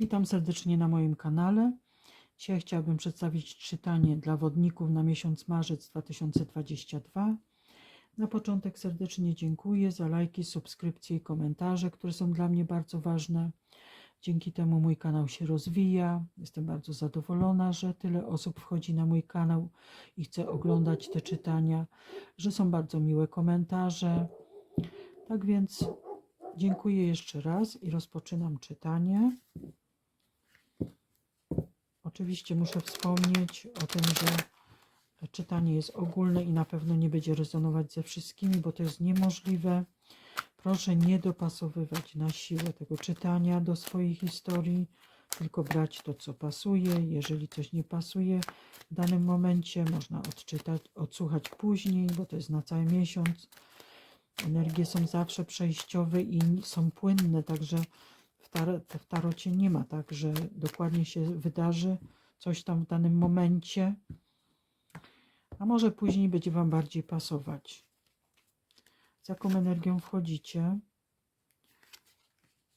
Witam serdecznie na moim kanale. Dzisiaj chciałabym przedstawić czytanie dla wodników na miesiąc marzec 2022. Na początek serdecznie dziękuję za lajki, subskrypcje i komentarze, które są dla mnie bardzo ważne. Dzięki temu mój kanał się rozwija. Jestem bardzo zadowolona, że tyle osób wchodzi na mój kanał i chce oglądać te czytania, że są bardzo miłe komentarze. Tak więc dziękuję jeszcze raz i rozpoczynam czytanie. Oczywiście muszę wspomnieć o tym, że czytanie jest ogólne i na pewno nie będzie rezonować ze wszystkimi, bo to jest niemożliwe. Proszę nie dopasowywać na siłę tego czytania do swojej historii, tylko brać to, co pasuje. Jeżeli coś nie pasuje w danym momencie, można odczytać, odsłuchać później, bo to jest na cały miesiąc. Energie są zawsze przejściowe i są płynne, także w, tar w tarocie nie ma tak, że dokładnie się wydarzy coś tam w danym momencie, a może później będzie Wam bardziej pasować. Z jaką energią wchodzicie?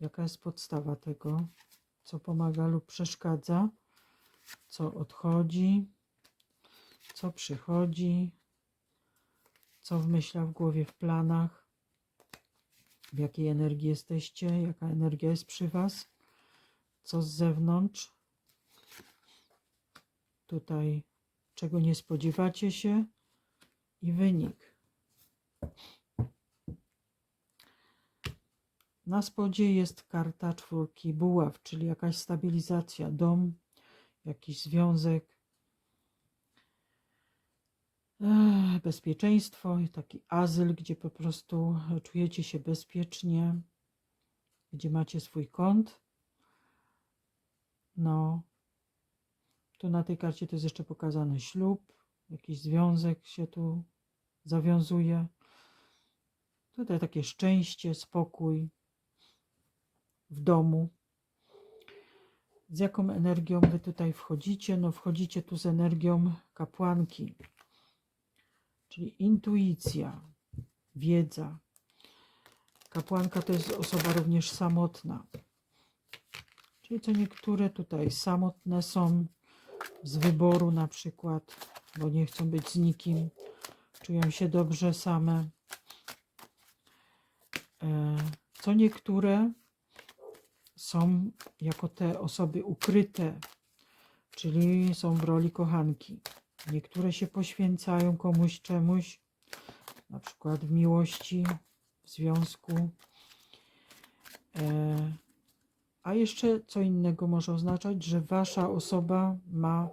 Jaka jest podstawa tego? Co pomaga lub przeszkadza? Co odchodzi? Co przychodzi? Co w myślach, w głowie, w planach? W jakiej energii jesteście, jaka energia jest przy Was, co z zewnątrz. Tutaj czego nie spodziewacie się i wynik. Na spodzie jest karta czwórki buław, czyli jakaś stabilizacja, dom, jakiś związek, bezpieczeństwo, taki azyl, gdzie po prostu czujecie się bezpiecznie, gdzie macie swój kąt. No, tu na tej karcie to jest jeszcze pokazany ślub, jakiś związek się tu zawiązuje. Tutaj takie szczęście, spokój w domu. Z jaką energią wy tutaj wchodzicie? No, wchodzicie tu z energią kapłanki czyli intuicja, wiedza. Kapłanka to jest osoba również samotna. Czyli co niektóre tutaj samotne są z wyboru na przykład, bo nie chcą być z nikim, czują się dobrze same. E, co niektóre są jako te osoby ukryte, czyli są w roli kochanki. Niektóre się poświęcają komuś czemuś, na przykład w miłości, w związku. E, a jeszcze co innego może oznaczać, że wasza osoba ma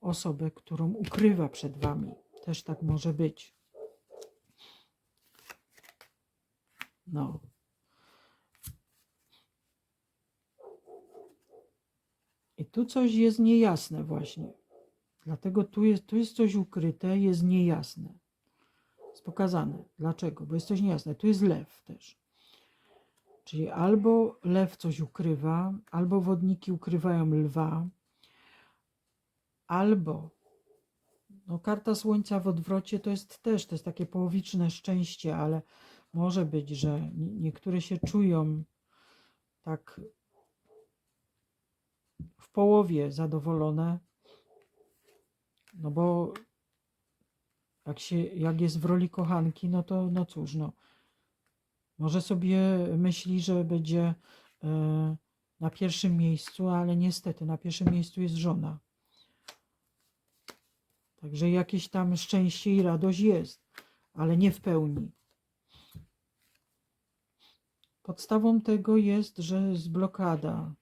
osobę, którą ukrywa przed wami. Też tak może być. No. I tu coś jest niejasne właśnie. Dlatego tu jest, tu jest coś ukryte, jest niejasne. Jest pokazane. Dlaczego? Bo jest coś niejasne. Tu jest lew też. Czyli albo lew coś ukrywa, albo wodniki ukrywają lwa, albo no, karta słońca w odwrocie to jest też, to jest takie połowiczne szczęście, ale może być, że niektóre się czują tak w połowie zadowolone, no bo jak, się, jak jest w roli kochanki, no to no cóż, no. Może sobie myśli, że będzie e, na pierwszym miejscu, ale niestety na pierwszym miejscu jest żona. Także jakieś tam szczęście i radość jest, ale nie w pełni. Podstawą tego jest, że jest blokada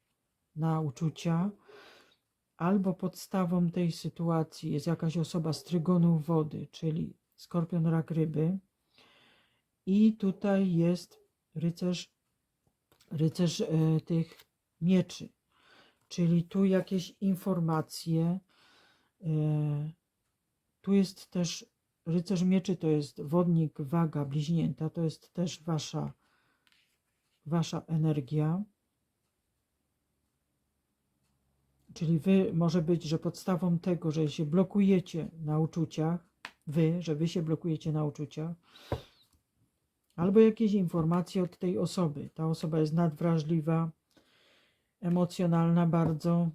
na uczucia, albo podstawą tej sytuacji jest jakaś osoba z trygonu wody, czyli skorpion, rak, ryby. I tutaj jest rycerz, rycerz e, tych mieczy, czyli tu jakieś informacje. E, tu jest też rycerz mieczy, to jest wodnik, waga, bliźnięta, to jest też wasza, wasza energia. Czyli wy może być, że podstawą tego, że się blokujecie na uczuciach, wy, że wy się blokujecie na uczuciach, albo jakieś informacje od tej osoby. Ta osoba jest nadwrażliwa, emocjonalna bardzo,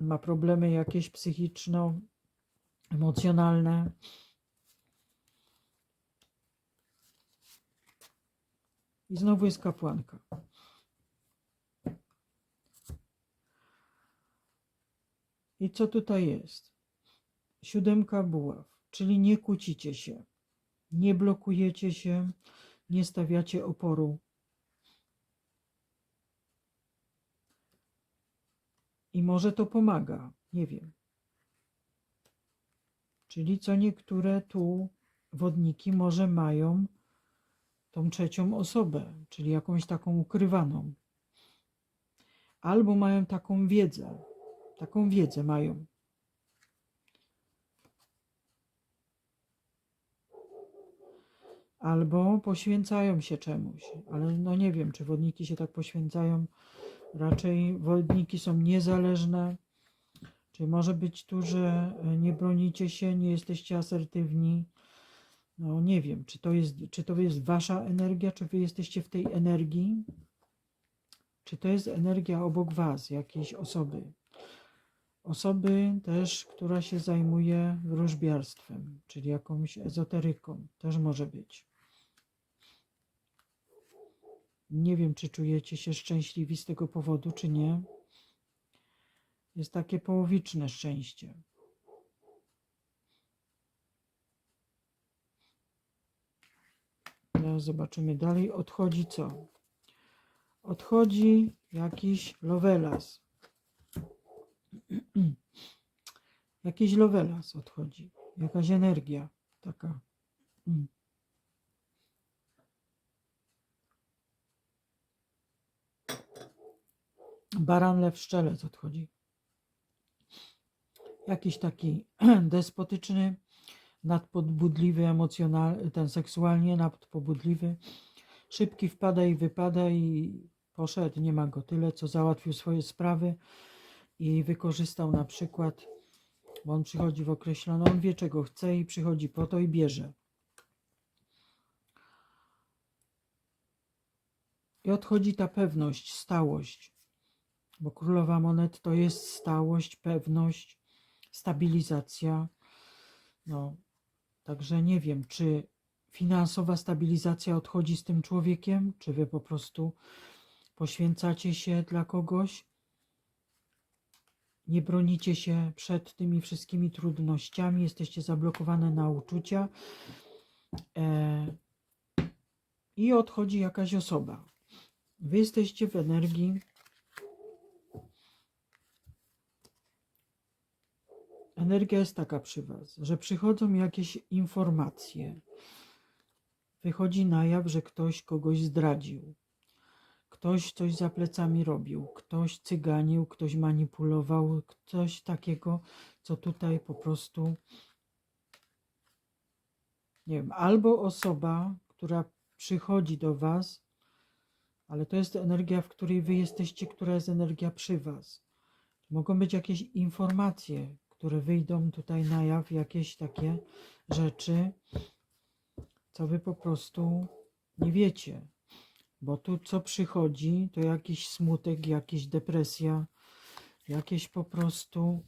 ma problemy jakieś psychiczno, emocjonalne. I znowu jest kapłanka. I co tutaj jest? Siódemka buław, czyli nie kłócicie się, nie blokujecie się, nie stawiacie oporu. I może to pomaga, nie wiem. Czyli co niektóre tu wodniki może mają tą trzecią osobę, czyli jakąś taką ukrywaną. Albo mają taką wiedzę, taką wiedzę mają. Albo poświęcają się czemuś, ale no nie wiem, czy wodniki się tak poświęcają. Raczej wodniki są niezależne. Czy może być tu, że nie bronicie się, nie jesteście asertywni? No nie wiem, czy to jest, czy to jest wasza energia, czy wy jesteście w tej energii? Czy to jest energia obok was, jakiejś osoby? Osoby też, która się zajmuje wróżbiarstwem, czyli jakąś ezoteryką, też może być. Nie wiem, czy czujecie się szczęśliwi z tego powodu, czy nie. Jest takie połowiczne szczęście. Teraz zobaczymy dalej. Odchodzi co? Odchodzi jakiś lovelas. Jakiś lovelas odchodzi. Jakaś energia taka. Mm. Baran lew szczelec odchodzi. Jakiś taki despotyczny, nadpodbudliwy, emocjonalny, ten seksualnie nadpobudliwy. Szybki wpada i wypada i poszedł, nie ma go tyle, co załatwił swoje sprawy i wykorzystał na przykład, bo on przychodzi w określoną, on wie czego chce i przychodzi po to i bierze. I odchodzi ta pewność, stałość, bo królowa monet to jest stałość, pewność, stabilizacja. No, także nie wiem, czy finansowa stabilizacja odchodzi z tym człowiekiem, czy wy po prostu poświęcacie się dla kogoś, nie bronicie się przed tymi wszystkimi trudnościami, jesteście zablokowane na uczucia e, i odchodzi jakaś osoba. Wy jesteście w energii energia jest taka przy Was, że przychodzą jakieś informacje. Wychodzi na jaw, że ktoś kogoś zdradził. Ktoś coś za plecami robił, ktoś cyganił, ktoś manipulował, coś takiego, co tutaj po prostu, nie wiem, albo osoba, która przychodzi do Was, ale to jest energia, w której Wy jesteście, która jest energia przy Was. Mogą być jakieś informacje, które wyjdą tutaj na jaw, jakieś takie rzeczy, co Wy po prostu nie wiecie. Bo tu co przychodzi, to jakiś smutek, jakaś depresja, jakieś po prostu.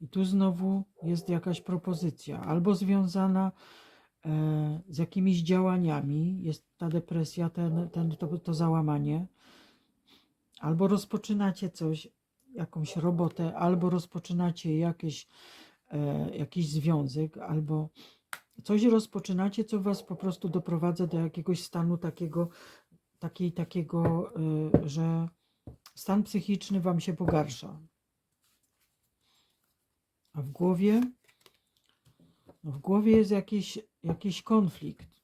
I tu znowu jest jakaś propozycja, albo związana e, z jakimiś działaniami, jest ta depresja, ten, ten, to, to załamanie, albo rozpoczynacie coś, jakąś robotę, albo rozpoczynacie jakieś, e, jakiś związek, albo coś rozpoczynacie, co was po prostu doprowadza do jakiegoś stanu takiego, takiej, takiego, y, że stan psychiczny wam się pogarsza. A w głowie, no w głowie jest jakiś, jakiś konflikt.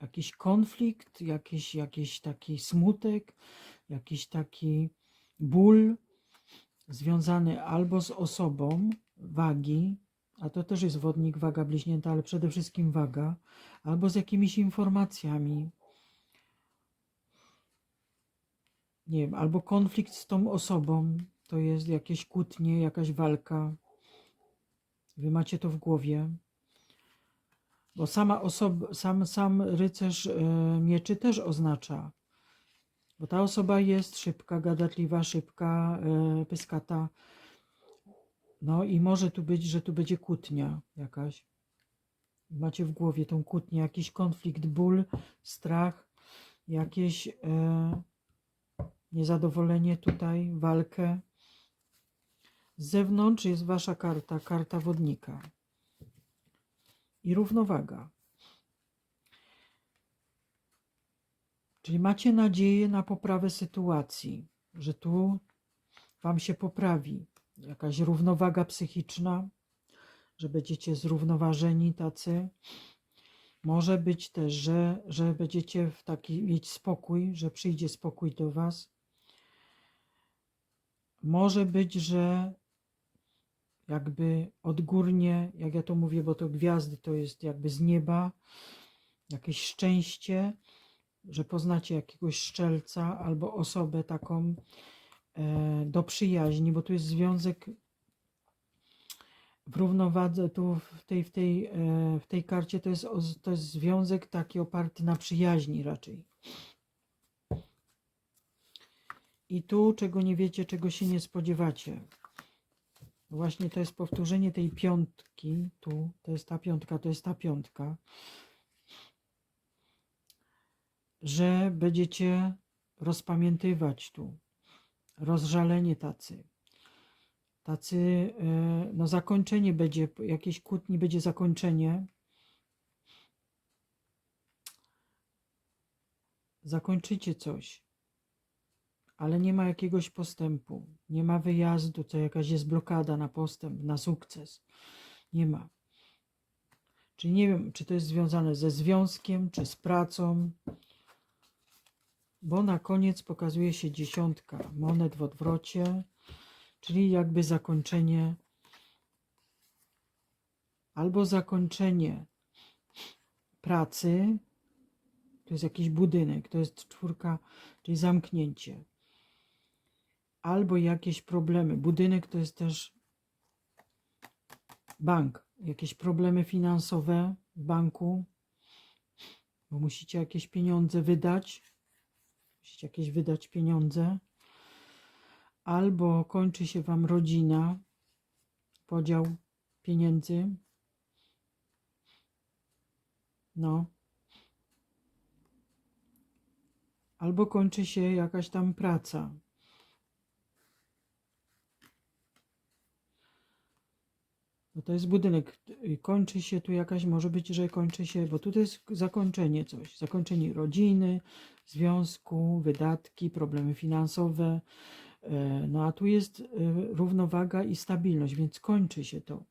Jakiś konflikt, jakiś, jakiś taki smutek, jakiś taki ból związany albo z osobą wagi, a to też jest wodnik, waga bliźnięta, ale przede wszystkim waga, albo z jakimiś informacjami. Nie wiem, albo konflikt z tą osobą, to jest jakieś kłótnie, jakaś walka. Wy macie to w głowie. Bo sama osoba, sam, sam rycerz e, mieczy też oznacza, bo ta osoba jest szybka, gadatliwa, szybka, e, pyskata. No i może tu być, że tu będzie kłótnia jakaś. Macie w głowie tą kłótnię, jakiś konflikt, ból, strach, jakieś e, niezadowolenie tutaj, walkę. Z zewnątrz jest wasza karta, karta wodnika i równowaga. Czyli macie nadzieję na poprawę sytuacji, że tu wam się poprawi jakaś równowaga psychiczna, że będziecie zrównoważeni tacy. Może być też, że, że będziecie w taki mieć spokój, że przyjdzie spokój do was. Może być, że jakby odgórnie, jak ja to mówię, bo to gwiazdy to jest jakby z nieba, jakieś szczęście, że poznacie jakiegoś szczelca albo osobę taką do przyjaźni, bo tu jest związek w równowadze, tu w tej, w tej, e, w tej karcie to jest, to jest związek taki oparty na przyjaźni raczej. I tu, czego nie wiecie, czego się nie spodziewacie. Właśnie to jest powtórzenie tej piątki. Tu to jest ta piątka, to jest ta piątka. Że będziecie rozpamiętywać tu. Rozżalenie tacy. Tacy, e, no zakończenie będzie, jakieś kłótni będzie zakończenie. Zakończycie coś ale nie ma jakiegoś postępu, nie ma wyjazdu, to jakaś jest blokada na postęp, na sukces. Nie ma. Czyli nie wiem, czy to jest związane ze związkiem, czy z pracą, bo na koniec pokazuje się dziesiątka monet w odwrocie, czyli jakby zakończenie albo zakończenie pracy, to jest jakiś budynek, to jest czwórka, czyli zamknięcie. Albo jakieś problemy. Budynek to jest też bank, jakieś problemy finansowe w banku, bo musicie jakieś pieniądze wydać, musicie jakieś wydać pieniądze, albo kończy się Wam rodzina, podział pieniędzy. No. Albo kończy się jakaś tam praca, No to jest budynek. y, Kończy się tu jakaś, może być, że kończy się, bo tutaj jest zakończenie coś. Zakończenie rodziny, związku, wydatki, problemy finansowe. e, No a tu jest y, równowaga i stabilność, więc kończy się to.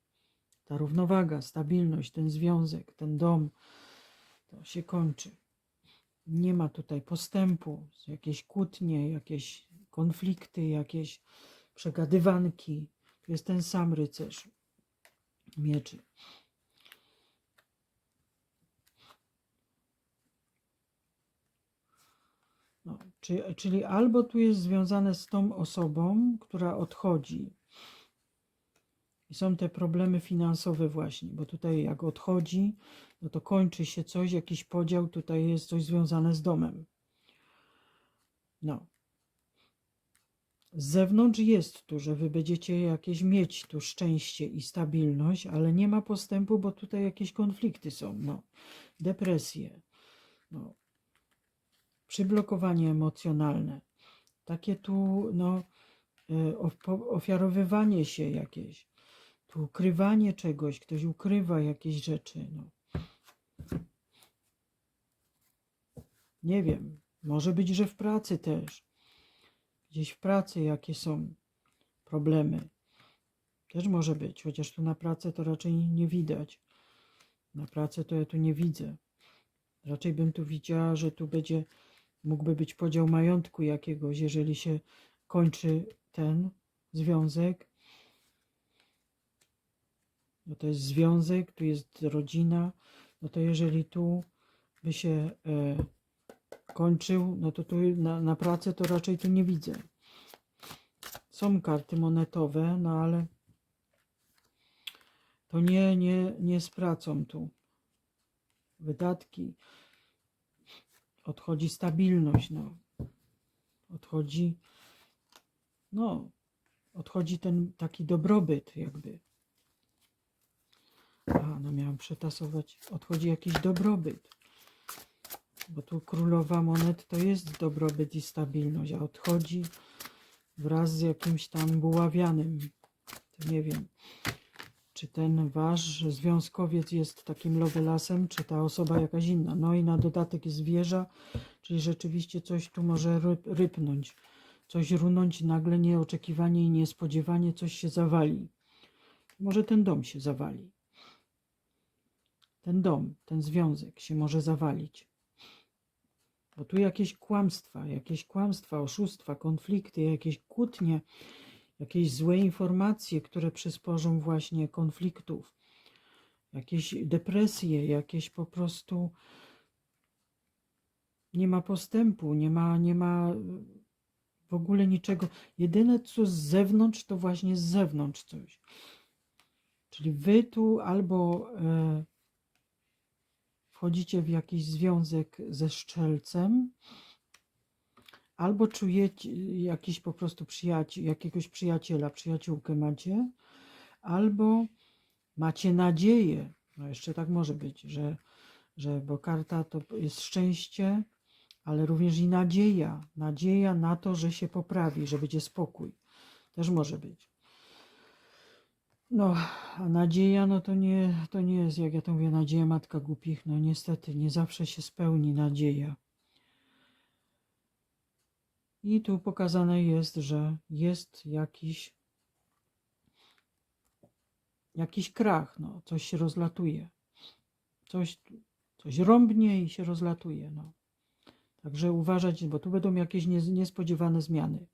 Ta równowaga, stabilność, ten związek, ten dom, to się kończy. Nie ma tutaj postępu, jakieś kłótnie, jakieś konflikty, jakieś przegadywanki. Jest ten sam rycerz mieczy. No, czy, czyli albo tu jest związane z tą osobą, która odchodzi. I są te problemy finansowe właśnie, bo tutaj jak odchodzi, no to kończy się coś, jakiś podział, tutaj jest coś związane z domem. No. Z zewnątrz jest tu, że wy będziecie jakieś mieć tu szczęście i stabilność, ale nie ma postępu, bo tutaj jakieś konflikty są, no. Depresje, no. Przyblokowanie emocjonalne. Takie tu, no, e, ofiarowywanie się jakieś. Tu ukrywanie czegoś, ktoś ukrywa jakieś rzeczy, no. Nie wiem, może być, że w pracy też gdzieś w pracy jakie są problemy. Też może być, chociaż tu na pracę to raczej nie widać. Na pracę to ja tu nie widzę. Raczej bym tu widziała, że tu będzie, mógłby być podział majątku jakiegoś, jeżeli się kończy ten związek. No to jest związek, tu jest rodzina. No to jeżeli tu by się e, kończył, no to tu na, na pracę to raczej tu nie widzę. Są karty monetowe, no ale to nie, nie, nie z pracą tu. wydatki, odchodzi stabilność, no. odchodzi, no, odchodzi ten taki dobrobyt jakby. Aha, no miałam przetasować, odchodzi jakiś dobrobyt. Bo tu królowa monet to jest dobrobyt i stabilność, a odchodzi wraz z jakimś tam buławianym. To nie wiem, czy ten wasz związkowiec jest takim lovelasem, czy ta osoba jakaś inna. No i na dodatek jest wieża, czyli rzeczywiście coś tu może ryp, rypnąć. Coś runąć nagle, nieoczekiwanie i niespodziewanie, coś się zawali. Może ten dom się zawali. Ten dom, ten związek się może zawalić. Bo tu jakieś kłamstwa, jakieś kłamstwa, oszustwa, konflikty, jakieś kłótnie, jakieś złe informacje, które przysporzą właśnie konfliktów, jakieś depresje, jakieś po prostu nie ma postępu, nie ma, nie ma w ogóle niczego. Jedyne co z zewnątrz, to właśnie z zewnątrz coś. Czyli wy tu albo e, wchodzicie w jakiś związek ze szczelcem, albo czujecie jakiś po prostu przyjaciel, jakiegoś przyjaciela, przyjaciółkę macie, albo macie nadzieję, no jeszcze tak może być, że, że bo karta to jest szczęście, ale również i nadzieja, nadzieja na to, że się poprawi, że będzie spokój. Też może być. No, a nadzieja, no to nie, to nie jest, jak ja to mówię, nadzieja matka głupich. No niestety, nie zawsze się spełni nadzieja. I tu pokazane jest, że jest jakiś jakiś krach, no, coś się rozlatuje. Coś, coś rąbnie i się rozlatuje, no. Także uważać, bo tu będą jakieś nie- niespodziewane zmiany.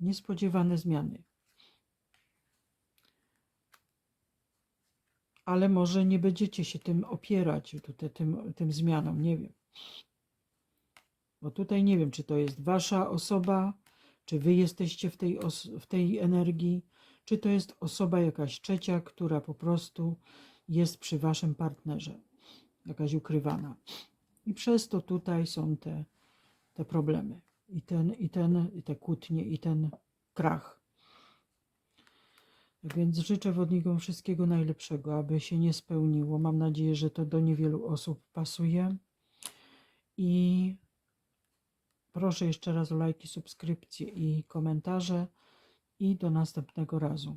Niespodziewane zmiany. Ale może nie będziecie się tym opierać, tutaj, tym, tym zmianom, nie wiem. Bo tutaj nie wiem, czy to jest wasza osoba, czy wy jesteście w tej, w tej energii, czy to jest osoba jakaś trzecia, która po prostu jest przy waszym partnerze, jakaś ukrywana. I przez to tutaj są te, te problemy. I ten, i ten, i te kłótnie, i ten krach. Więc życzę wodnikom wszystkiego najlepszego, aby się nie spełniło. Mam nadzieję, że to do niewielu osób pasuje. I proszę jeszcze raz o lajki, subskrypcje i komentarze. I do następnego razu.